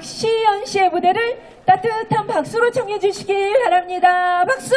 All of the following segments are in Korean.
박시연 씨의 무대를 따뜻한 박수로 청해 주시길 바랍니다. 박수!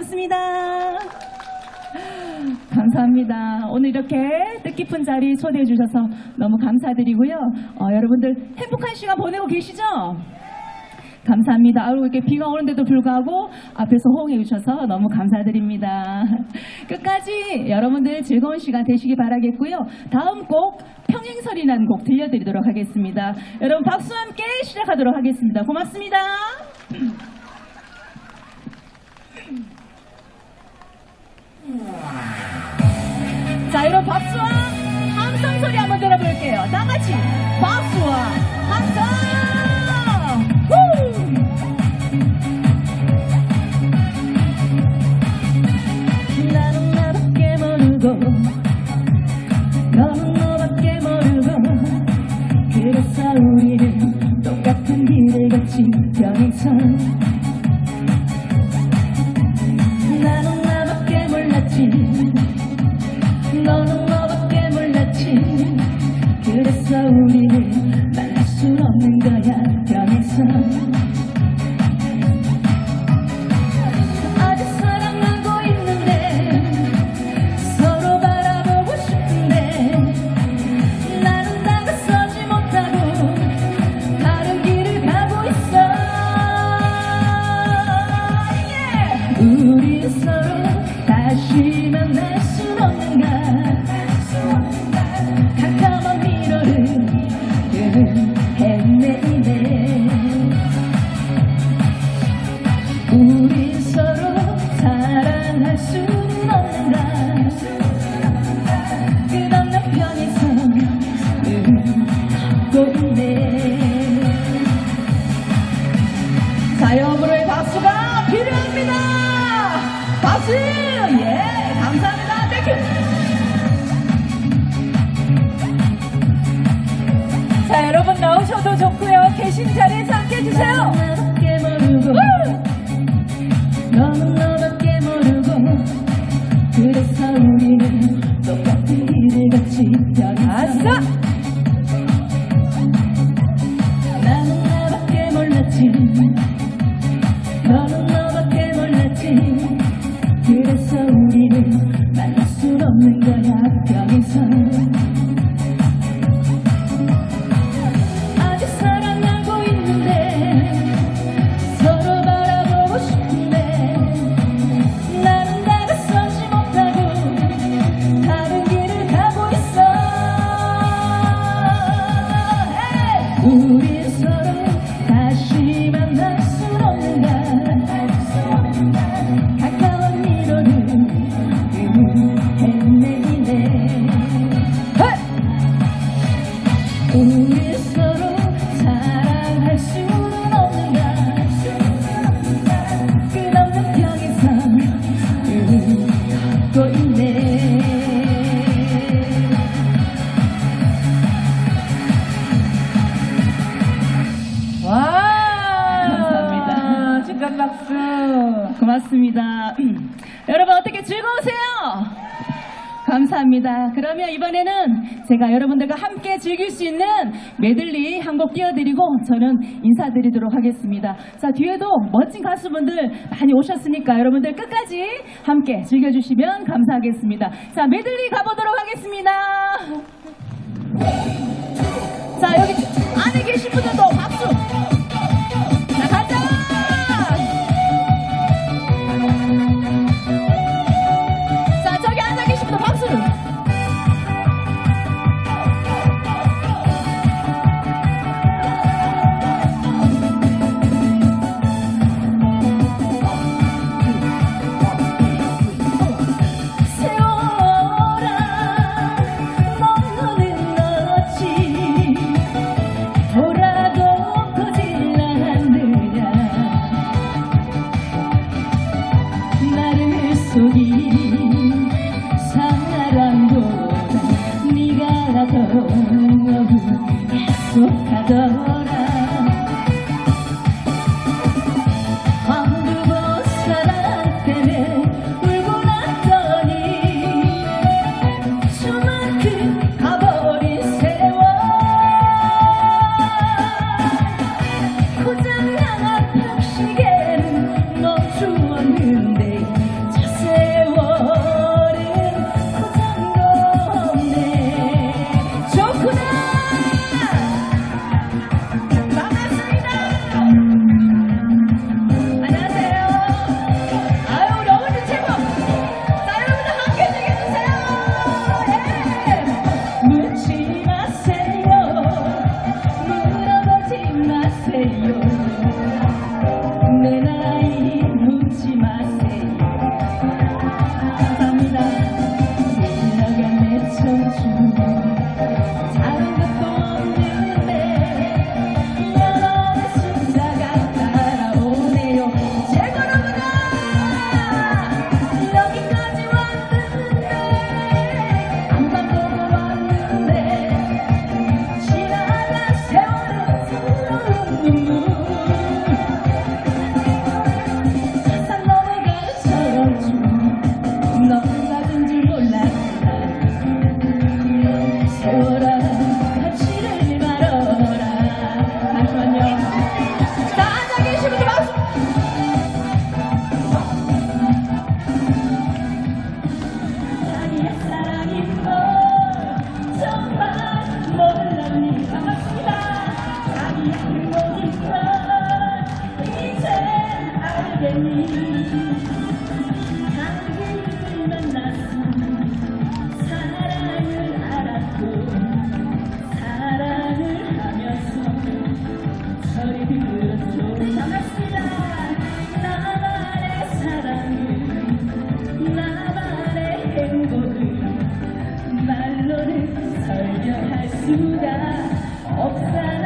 고맙습니다. 감사합니다. 오늘 이렇게 뜻깊은 자리 초대해 주셔서 너무 감사드리고요. 어, 여러분들 행복한 시간 보내고 계시죠? 감사합니다. 아우 이렇게 비가 오는데도 불구하고 앞에서 호응해 주셔서 너무 감사드립니다. 끝까지 여러분들 즐거운 시간 되시기 바라겠고요. 다음 곡 평행설이라는 곡 들려드리도록 하겠습니다. 여러분 박수 함께 시작하도록 하겠습니다. 고맙습니다. 진짜에서 계신 자리에서 함께 해주세요. me. 감사합니다. 그러면 이번에는 제가 여러분들과 함께 즐길 수 있는 메들리 한 곡 띄워드리고 저는 인사드리도록 하겠습니다. 자, 뒤에도 멋진 가수분들 많이 오셨으니까 여러분들 끝까지 함께 즐겨주시면 감사하겠습니다. 자, 메들리 가보도록 하겠습니다. 자, 여기 안에 계신 분들도 주자 없사